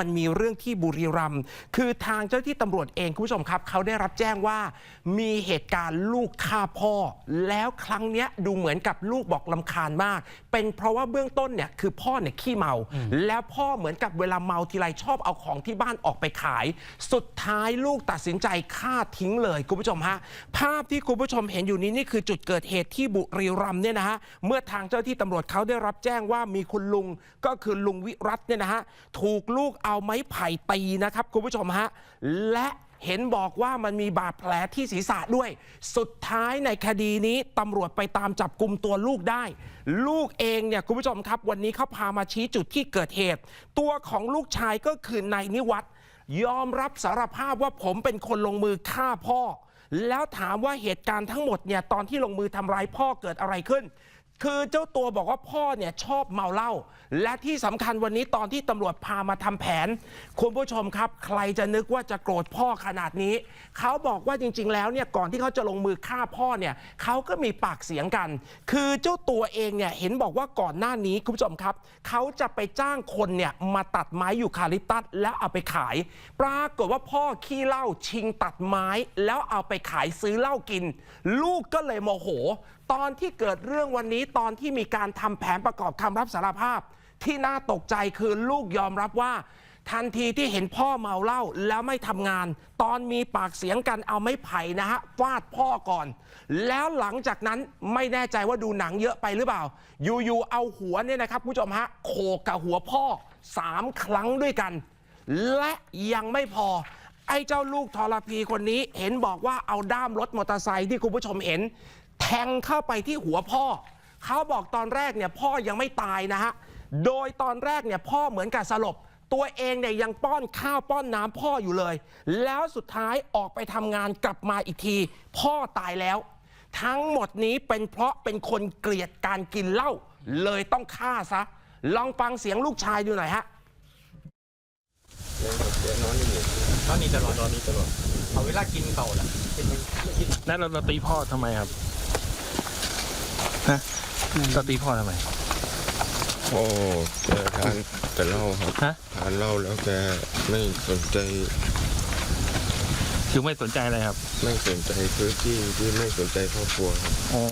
มันมีเรื่องที่บุรีรัมย์คือทางเจ้าที่ตำรวจเองคุณผู้ชมครับ เขาได้รับแจ้งว่า มีเหตุการณ์ลูกฆ่าพ่อ แล้วครั้งเนี้ยดูเหมือนกับลูกบอกลำคาญมาก เป็นเพราะว่าเบื้องต้นเนี่ยคือพ่อเนี่ยขี้เมา แล้วพ่อเหมือนกับเวลาเมาทีไรชอบเอาของที่บ้านออกไปขาย สุดท้ายลูกตัดสินใจฆ่าทิ้งเลยคุณผู้ชมฮะภาพที่คุณผู้ชมเห็นอยู่นี้นี่คือจุดเกิดเหตุที่บุรีรัมย์เนี่ยนะฮะเมื่อทางเจ้าที่ตำรวจเขาได้รับแจ้งว่ามีคุณลุงก็คือลุงวิรัตเนี่ยนะฮะถูกลูกเอาไม้ไผ่ตีนะครับคุณผู้ชมฮะ และเห็นบอกว่ามันมีบาดแผลที่ศีรษะด้วย สุดท้ายในคดีนี้ตำรวจไปตามจับกลุ่มตัวลูกได้ ลูกเองเนี่ยคุณผู้ชมครับ วันนี้เขาพามาชี้จุดที่เกิดเหตุ ตัวของลูกชายก็คือนายนิวัฒน์ยอมรับสารภาพว่าผมเป็นคนลงมือฆ่าพ่อ แล้วถามว่าเหตุการณ์ทั้งหมดเนี่ยตอนที่ลงมือทำร้ายพ่อเกิดอะไรขึ้น คือเจ้าตัวบอกว่าพ่อเนี่ยชอบเมาเหล้าและที่สำคัญวันนี้ตอนที่ตำรวจพามาทำแผน คุณผู้ชมครับ ใครจะนึกว่าจะโกรธพ่อขนาดนี้ เขาบอกว่าจริง ๆ แล้วเนี่ยก่อนที่เขาจะลงมือฆ่าพ่อเนี่ยเขาก็มีปากเสียงกัน คือเจ้าตัวเองเนี่ยเห็นบอกว่าก่อนหน้านี้คุณผู้ชมครับ เขาจะไปจ้างคนเนี่ยมาตัดไม้อยู่คาลิปตัสแล้วเอาไปขาย ปรากฏว่าพ่อขี้เหล้าชิงตัดไม้ แล้วเอาไปขายซื้อเหล้ากิน ลูกก็เลยโมโหตอนที่เกิดเรื่องวันนี้ตอนที่มีการทำแผนประกอบคำรับสารภาพ ที่น่าตกใจคือลูกยอมรับว่า ทันทีที่เห็นพ่อเมาเหล้าแล้วไม่ทำงาน ตอนมีปากเสียงกันเอาไม้ไผ่นะฮะฟาดพ่อก่อน แล้วหลังจากนั้นไม่แน่ใจว่าดูหนังเยอะไปหรือเปล่าอยู่ๆเอาหัวเนี่ยนะครับคุณผู้ชมฮะโขกกับหัวพ่อสามครั้งด้วยกัน และยังไม่พอ ไอ้เจ้าลูกทรพีคนนี้เห็นบอกว่าเอาด้ามรถมอเตอร์ไซค์ที่คุณผู้ชมเห็น แทงเข้าไปที่หัวพ่อ เขาบอกตอนแรกเนี่ยพ่อยังไม่ตายนะฮะ โดยตอนแรกเนี่ยพ่อเหมือนกับสลบ ตัวเองเนี่ยยังป้อนข้าวป้อนน้ำพ่ออยู่เลย แล้วสุดท้ายออกไปทำงานกลับมาอีกที พ่อตายแล้ว ทั้งหมดนี้เป็นเพราะเป็นคนเกลียดการกินเหล้าเลยต้องฆ่าซะ ลองฟังเสียงลูกชายดูหน่อยฮะตอนนี้ตลอดตอนนี้ตลอดเอาเวลากินเก่าล่ะเป็นไม่กินแล้วเราเราตีพ่อทำไมครับ ฮะเราตีพ่อทำไม พ่อแกทานแต่เหล้าครับฮะ ทานเหล้าแล้วแกไม่สนใจ คือไม่สนใจอะไรครับไม่สนใจพื้นที่ที่ไม่สนใจครอบครัวครับอ๋อ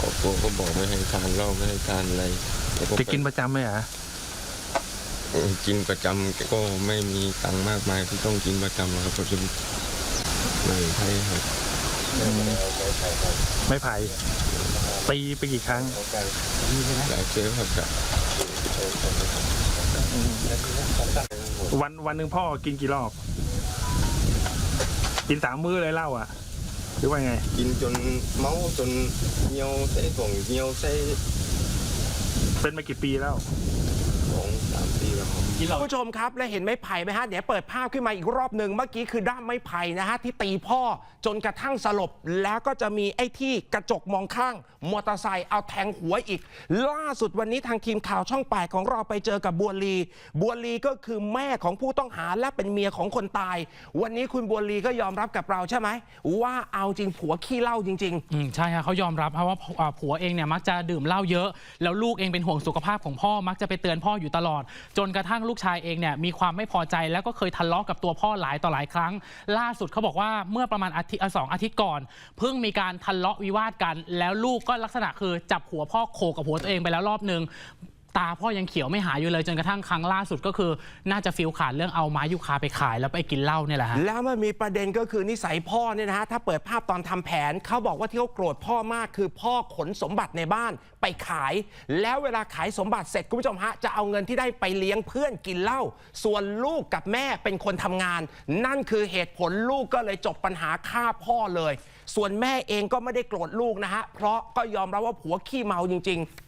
ครอบครัวก็บอกไม่ให้ทานเหล้าไม่ให้ทานอะไรแล้วไปกินประจำไหมอะเออกินประจำแกก็ไม่มีตังค์มากมายที่ต้องกินประจำครับเพราะฉะนั้นไม่ใช่ครับไม่ไผ่ ตีไปกี่ครั้งหลายเคสครับกับวันวันหนึ่งพ่อกินกี่รอบ กินสามมื้อเลยเหล้าอะ หรือว่าไง กินจนเมาจนเหี่ยวใส่ถ่วงเหี่ยวใส่เป็นมากี่ปีแล้วส องสามปีแล้วครับกินเหล้าคุณผู้ชมครับและเห็นไม้ไผ่ไหมฮะเดี๋ยวเปิดภาพขึ้นมาอีกรอบหนึ่งเมื่อกี้คือด้ามไม้ไผ่นะฮะที่ตีพ่อจนกระทั่งสลบ แล้วก็จะมีไอ้ที่กระจกมองข้างมอเตอร์ไซค์เอาแทงหัวอีก ล่าสุดวันนี้ทางทีมข่าวช่องแปดของเราไปเจอกับบัวลี บัวลีก็คือแม่ของผู้ต้องหาและเป็นเมียของคนตาย วันนี้คุณบัวลีก็ยอมรับกับเราใช่ไหมว่าเอาจริงผัวขี้เหล้าจริง ๆ อืมใช่ค่ะเขายอมรับครับว่าอ่าผัวเองเนี่ยมักจะดื่มเหล้าเยอะ แล้วลูกเองเป็นห่วงสุขภาพของพ่อมักจะไปเตือนพ่ออยู่อยู่ตลอด จนกระทั่งลูกชายเองเนี่ยมีความไม่พอใจแล้วก็เคยทะเลาะกับตัวพ่อหลายต่อหลายครั้ง ล่าสุดเขาบอกว่าเมื่อประมาณอาทิตย์สองอาทิตย์ก่อน เพิ่งมีการทะเลาะวิวาทกัน แล้วลูกก็ลักษณะคือจับหัวพ่อโขกกับหัวตัวเองไปแล้วรอบหนึ่ง ตาพ่อยังเขียวไม่หายอยู่เลยจนกระทั่งครั้งล่าสุดก็คือ น่าจะฟิลขาดเรื่องเอาไม้ยูคาไปขายแล้วไปกินเหล้าเนี่ยแหละฮะแล้วมันมีประเด็นก็คือนิสัยพ่อเนี่ยนะฮะถ้าเปิดภาพตอนทำแผนเขาบอกว่าที่เขาโกรธพ่อมากคือพ่อขนสมบัติในบ้านไปขาย แล้วเวลาขายสมบัติเสร็จคุณผู้ชมฮะจะเอาเงินที่ได้ไปเลี้ยงเพื่อนกินเหล้าส่วนลูกกับแม่เป็นคนทำงาน นั่นคือเหตุผลลูกก็เลยจบปัญหาฆ่าพ่อเลย ส่วนแม่เองก็ไม่ได้โกรธลูกนะฮะเพราะก็ยอมรับว่าผัวขี้เมาจริง ๆ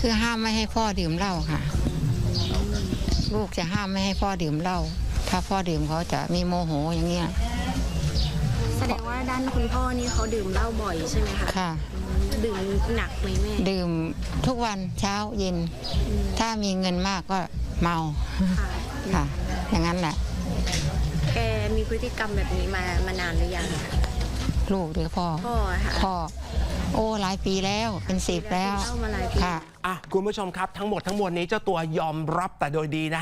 คือห้ามไม่ให้พ่อดื่มเหล้าค่ะ ลูกจะห้ามไม่ให้พ่อดื่มเหล้าถ้าพ่อดื่มเขาจะมีโมโหอย่างเงี้ยแสดงว่าด้านคุณพ่อนี่เขาดื่มเหล้าบ่อยใช่ไหมคะค่ะ ดื่มหนักไหมแม่ดื่มทุกวันเช้าเย็น ถ้ามีเงินมากก็เมาค่ะค่ะอย่างนั้นแหละแกมีพฤติกรรมแบบนี้มามานานหรือยังคะลูกหรือพ่อพ่ออะค่ะพ่อ โอ้หลายปีแล้วเป็นสิบแล้วดื่มเหล้ามาหลายปี ค่ะ อะคุณผู้ชมครับทั้งหมดทั้งมวลนี้เจ้าตัวยอมรับแต่โดยดีนะฮะ